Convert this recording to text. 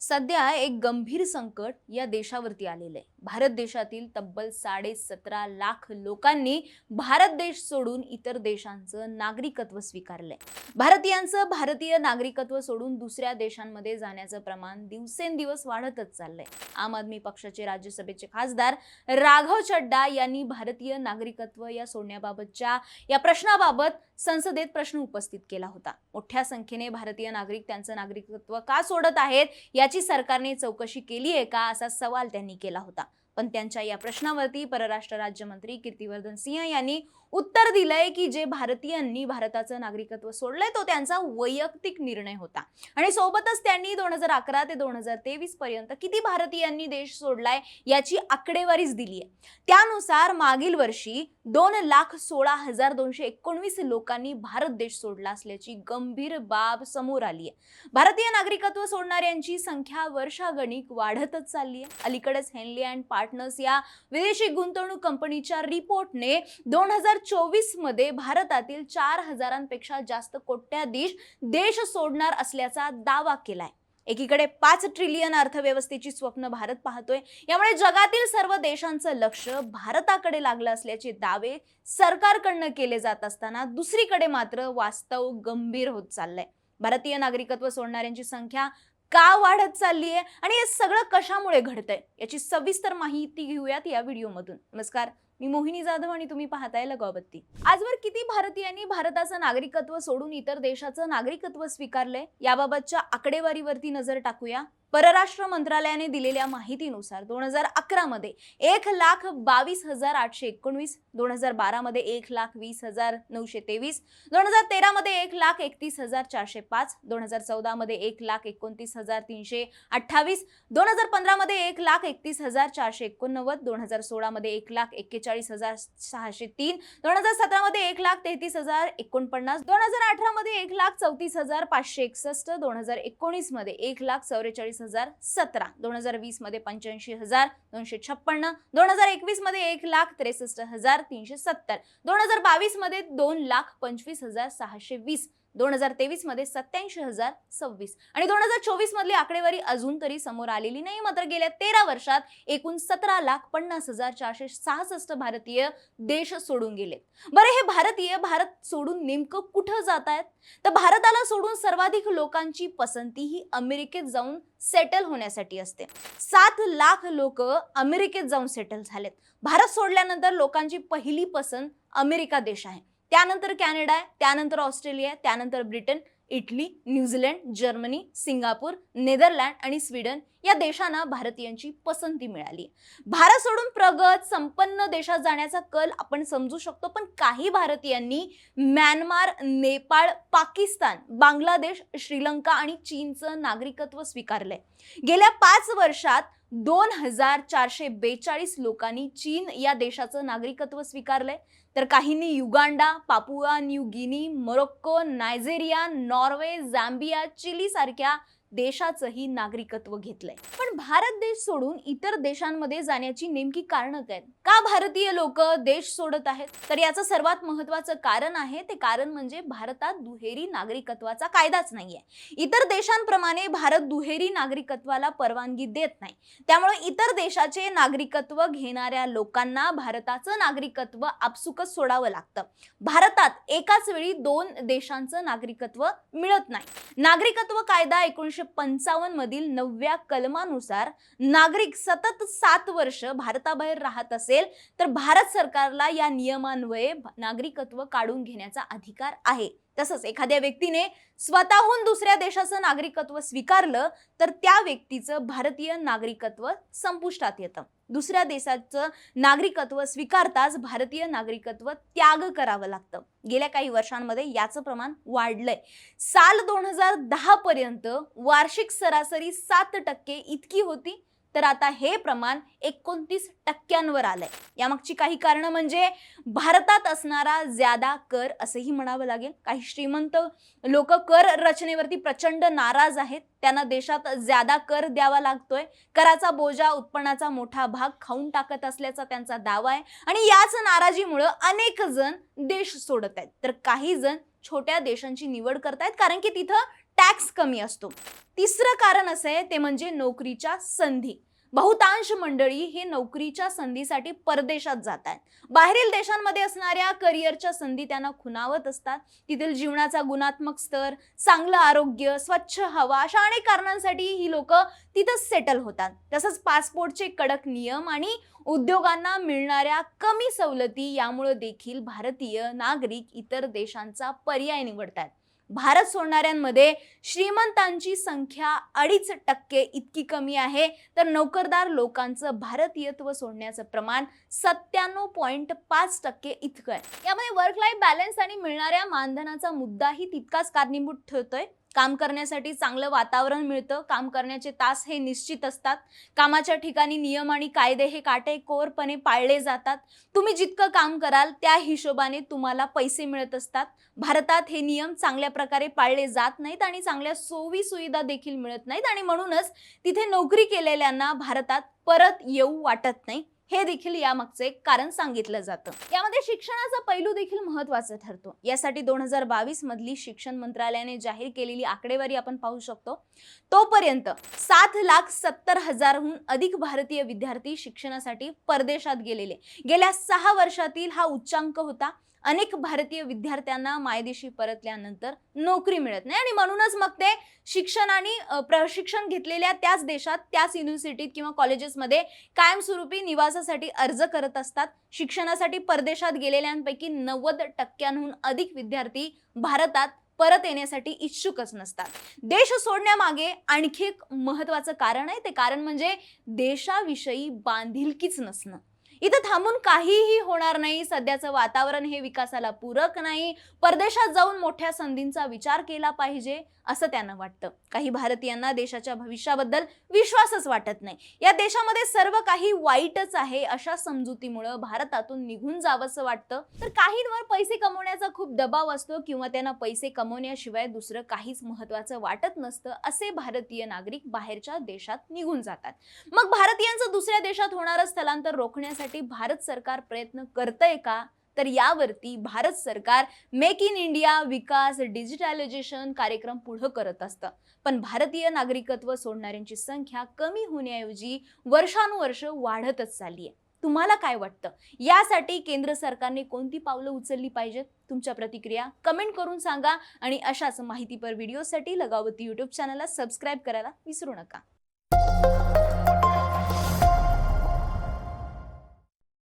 सध्या एक गंभीर संकट या देशावरती आलेलं आहे भारत देशातील तब्बल साडे सतरा लाख लोकांनी भारत देश सोडून इतर देशांचं नागरिकत्व स्वीकारलंय. भारतीयांचं भारतीय नागरिकत्व सोडून दुसऱ्या देशांमध्ये जाण्याचं प्रमाण दिवसेंदिवस वाढतच चाललंय. आम आदमी पक्षाचे राज्यसभेचे खासदार राघव चड्डा यांनी भारतीय नागरिकत्व या सोडण्याबाबतच्या या प्रश्नाबाबत संसदेत प्रश्न उपस्थित केला होता. मोठ्या संख्येने भारतीय नागरिक त्यांचं नागरिकत्व का सोडत आहेत याची सरकारने चौकशी केली आहे का असा सवाल त्यांनी केला होता. पण त्यांच्या या प्रश्नावरती परराष्ट्र राज्यमंत्री कीर्तिवर्धन सिंह यांनी उत्तर दिलंय की जे भारतीयांनी भारताचं नागरिकत्व सोडलंय तो त्यांचा वैयक्तिक निर्णय होता. आणि सोबतच त्यांनी दोन हजार अकरा ते दोन हजार तेवीस पर्यंत किती भारतीयांनी देश सोडलाय याची आकडेवारीच दिली आहे त्यानुसार मागील वर्षी दोन लाख सोळा हजार दोनशे एकोणवीस लोकांनी भारत देश सोडला असल्याची गंभीर बाब समोर आली आहे भारतीय नागरिकत्व सोडणाऱ्यांची संख्या वर्षागणिक वाढतच चालली आहे अलीकडेच हेनली अँड पार्टनर्स या विदेशी गुंतवणूक कंपनीच्या रिपोर्टने दोन हजार चोवीसमध्ये भारतातील चार हजारांपेक्षा जास्त कोट्याधीश देश सोडणार असल्याचा दावा केलाय. एकीकडे पाच ट्रिलियन अर्थव्यवस्थेची स्वप्न भारत पाहतोय. यामुळे जगातील सर्व देशांचं लक्ष भारताकडे लागलं असल्याचे दावे सरकारकडनं केले जात असताना दुसरीकडे मात्र वास्तव गंभीर होत चाललंय. भारतीय नागरिकत्व सोडणाऱ्यांची संख्या का वाढत चालली आहे आणि हे सगळं कशामुळे घडतंय? याची सविस्तर माहिती घेऊयात या व्हिडिओमधून. नमस्कार मी मोहिनी जाधव आणि तुम्ही पाहताय लगावबत्ती. आजवर किती भारतीयांनी भारताचं नागरिकत्व सोडून इतर देशाचं नागरिकत्व स्वीकारलंय? याबाबतच्या आकडेवारीवरती नजर टाकूया. परराष्ट्र मंत्रालयाने दिलेल्या माहितीनुसार दोन हजार अकरामध्ये एक लाख बावीस हजार आठशे एकोणवीस दोन हजार बारामध्ये एक लाख वीस हजार नऊशे तेवीस दोन हजार तेरामध्ये एक लाख एकतीस हजार चारशे पाच दोन हजार चौदामध्ये एक लाख एकोणतीस हजार तीनशे अठ्ठावीस दोन हजार पंधरामध्ये एक लाख एकतीस हजार चारशे एकोणनव्वद दोन हजार सोळामध्ये एक लाख एक्केचाळीस हजार सहाशे तीन दोन हजार सतरामध्ये एक लाख तेहतीस हजार एकोणपन्नास दोन हजार अठरामध्ये एक लाख चौतीस हजार पाचशे एकसष्ट दोन हजार एकोणीसमध्ये एक लाख चौवेचाळीस हजार सतरा दोन हजार वीसमध्ये पंच्याऐंशी हजार दोनशे छप्पन्न दोन हजार एकवीसमध्ये एक लाख त्रेसष्ट हजार तीनशे सत्तर दोन हजार बावीसमध्ये दोन लाख पंचवीस हजार सहाशे वीस दोन हजार तेवीसमध्ये सत्याऐंशी हजार सव्वीस. आणि दोन हजार चोवीस मधली आकडेवारी अजून तरी समोर आलेली नाही मात्र गेल्या तेरा वर्षात एकूण सतरा लाख पन्नास हजार चारशे सहासष्ट भारतीय देश सोडून गेलेत बरं हे भारतीय भारत सोडून नेमकं कुठं जात आहेत? तर भारताला सोडून सर्वाधिक लोकांची पसंती ही अमेरिकेत जाऊन सेटल होण्यासाठी असते. सात लाख लोक अमेरिकेत जाऊन सेटल झालेत. भारत सोडल्यानंतर लोकांची पहिली पसंत अमेरिका देश आहे. त्यानंतर कॅनडा आहे त्यानंतर ऑस्ट्रेलिया आहे त्यानंतर Britain Italy New Zealand Germany Singapore Netherland आणि स्वीडन या देशांना भारतीयांची पसंती मिळाली. भारत सोडून प्रगत संपन्न देशात जाण्याचा कल आपण समजू शकतो पण काही भारतीयांनी म्यानमार नेपाळ पाकिस्तान बांगलादेश श्रीलंका आणि चीनचं नागरिकत्व स्वीकारलंय. गेल्या पाच वर्षात दोन हजार चारशे बेचाळीस लोकांनी चीन या देशाचं नागरिकत्व स्वीकारलंय. तर काहींनी Uganda Papua New Guinea Morocco Nigeria Norway Zambia Chile सारख्या देशाचंही नागरिकत्व घेतलंय. पण भारत देश सोडून इतर देशांमध्ये जाण्याची नेमकी कारणं काय? का भारतीय लोक देश सोडत आहेत? तर याचं सर्वात महत्वाचं कारण आहे ते कारण म्हणजे भारतात दुहेरी नागरिकत्वाचा कायदाच नाहीये. इतर देशांप्रमाणे भारत दुहेरी नागरिकत्वाला परवानगी देत नाही. त्यामुळे इतर देशाचे नागरिकत्व घेणाऱ्या लोकांना भारताचं नागरिकत्व आपसुकच सोडावं लागतं. भारतात एकाच वेळी दोन देशांचं नागरिकत्व मिळत नाही. नागरिकत्व कायदा एकोणीसशे पंचावन्न मधील नवव्या कलमानुसार नागरिक सतत सात वर्ष भारताबाहेर राहत असेल तर भारत सरकारला या नियमान्वये नागरिकत्व काढून घेण्याचा अधिकार आहे. तसंच एखाद्या व्यक्तीने स्वतःहून दुसऱ्या देशाचं नागरिकत्व स्वीकारलं तर त्या व्यक्तीचं भारतीय नागरिकत्व संपुष्टात येतं. दुसऱ्या देशाचं नागरिकत्व स्वीकारताच भारतीय नागरिकत्व त्याग करावं लागतं. गेल्या काही वर्षांमध्ये याचं प्रमाण वाढलंय. साल दोन हजार दहा पर्यंत वार्षिक सरासरी सात टक्के इतकी होती. तर आता हे प्रमाण एकोणतीस टक्क्यांवर आलंय. यामागची काही कारणं म्हणजे भारतात असणारा ज्यादा कर असंही म्हणावं लागेल. काही श्रीमंत लोक कर रचनेवरती प्रचंड नाराज आहेत. त्यांना देशात ज्यादा कर द्यावा लागतोय. कराचा बोजा उत्पन्नाचा मोठा भाग खाऊन टाकत असल्याचा त्यांचा दावा आहे. आणि याच नाराजीमुळं अनेक जण देश सोडत आहेत. तर काही जण छोट्या देशांची निवड करतायत कारण की तिथं टॅक्स कमी असतो. तिसरं कारण असं आहे ते म्हणजे नोकरीच्या संधी. बहुतांश मंडळी हे नोकरीच्या संधीसाठी परदेशात जात आहेत बाहेरील देशांमध्ये असणाऱ्या करिअरच्या संधी त्यांना खुणावत असतात. तिथील जीवनाचा गुणात्मक स्तर चांगलं आरोग्य स्वच्छ हवा अशा अनेक कारणांसाठी ही लोक तिथंच सेटल होतात. तसंच पासपोर्टचे कडक नियम आणि उद्योगांना मिळणाऱ्या कमी सवलती यामुळे देखील भारतीय नागरिक इतर देशांचा पर्याय निवडतात भारत सोडणाऱ्यांमध्ये श्रीमंतांची संख्या अडीच टक्के इतकी कमी आहे. तर नोकरदार लोकांचं भारतीयत्व सोडण्याचं प्रमाण सत्त्याण्णव पॉईंट पाच टक्के इतकं आहे. यामध्ये वर्क लाईफ बॅलन्स आणि मिळणाऱ्या मानधनाचा मुद्दाही तितकाच कारणीभूत ठरतोय. काम करण्यासाठी चांगलं वातावरण मिळतं. काम करण्याचे तास हे निश्चित असतात. कामाच्या ठिकाणी नियम आणि कायदे हे काटेकोरपणे पाळले जातात. तुम्ही जितकं काम कराल त्या हिशोबाने तुम्हाला पैसे मिळत असतात. भारतात हे नियम चांगल्या प्रकारे पाळले जात नाहीत आणि चांगल्या सोयी सुविधा देखील मिळत नाहीत आणि म्हणूनच तिथे नोकरी केलेल्यांना भारतात परत येऊ वाटत नाही. हे देखील यामागचं एक कारण सांगितलं जातं. यामध्ये शिक्षणाचा पैलू देखील महत्त्वाचा ठरतो. यासाठी दोन हजार बावीस मधली शिक्षण मंत्रालयाने जाहीर केलेली आकडेवारी आपण पाहू शकतो. तोपर्यंत सात लाख सत्तर हजारहून अधिक भारतीय विद्यार्थी शिक्षणासाठी परदेशात गेलेले. गेल्या सहा वर्षातील हा उच्चांक होता. अनेक भारतीय विद्यार्थ्यांना मायदेशी परतल्यानंतर नोकरी मिळत नाही आणि म्हणूनच मग ते शिक्षण आणि प्रशिक्षण घेतलेल्या त्याच देशात त्याच युनिव्हर्सिटीत किंवा कॉलेजेसमध्ये कायमस्वरूपी निवास निवासासाठी अर्ज करत असतात. शिक्षणासाठी परदेशात गेलेल्यांपैकी नव्वद टक्क्यांहून अधिक विद्यार्थी भारतात परत येण्यासाठी इच्छुकच नसतात. देश सोडण्यामागे आणखी एक महत्वाचं कारण आहे. ते कारण म्हणजे देशाविषयी बांधिलकीच नसणं. इथं थांबून काहीही होणार नाही. सध्याचं वातावरण हे विकासाला पूरक नाही. परदेशात जाऊन मोठ्या संधींचा विचार केला पाहिजे असं त्यांना वाटतं. काही भारतीयांना देशाच्या भविष्याबद्दल विश्वासच वाटत नाही. या देशामध्ये सर्व काही वाईटच आहे अशा समजुतीमुळं भारतातून निघून जावंसं वाटतं. तर काहींवर पैसे कमवण्याचा खूप दबाव असतो किंवा त्यांना पैसे कमवण्याशिवाय दुसरं काहीच महत्वाचं वाटत नसतं असे भारतीय नागरिक बाहेरच्या देशात निघून जातात. मग भारतीयांचं दुसऱ्या देशात होणारं स्थलांतर रोखण्यासाठी भारत सरकार प्रयत्न करतंय का? तर यावरती भारत सरकार मेक इन इंडिया विकास डिजिटलायझेशन कार्यक्रम पुढं करत असतं. पण भारतीय नागरिकत्व सोडणाऱ्यांची संख्या कमी होण्याऐवजी वर्षानुवर्ष वाढतच चालली आहे तुम्हाला काय वाटतं? यासाठी केंद्र सरकारने कोणती पावलं उचलली पाहिजेत? तुमच्या प्रतिक्रिया कमेंट करून सांगा आणि अशाच माहितीपर व्हिडिओसाठी लगावती यूट्यूब चॅनलला सबस्क्राईब करायला विसरू नका.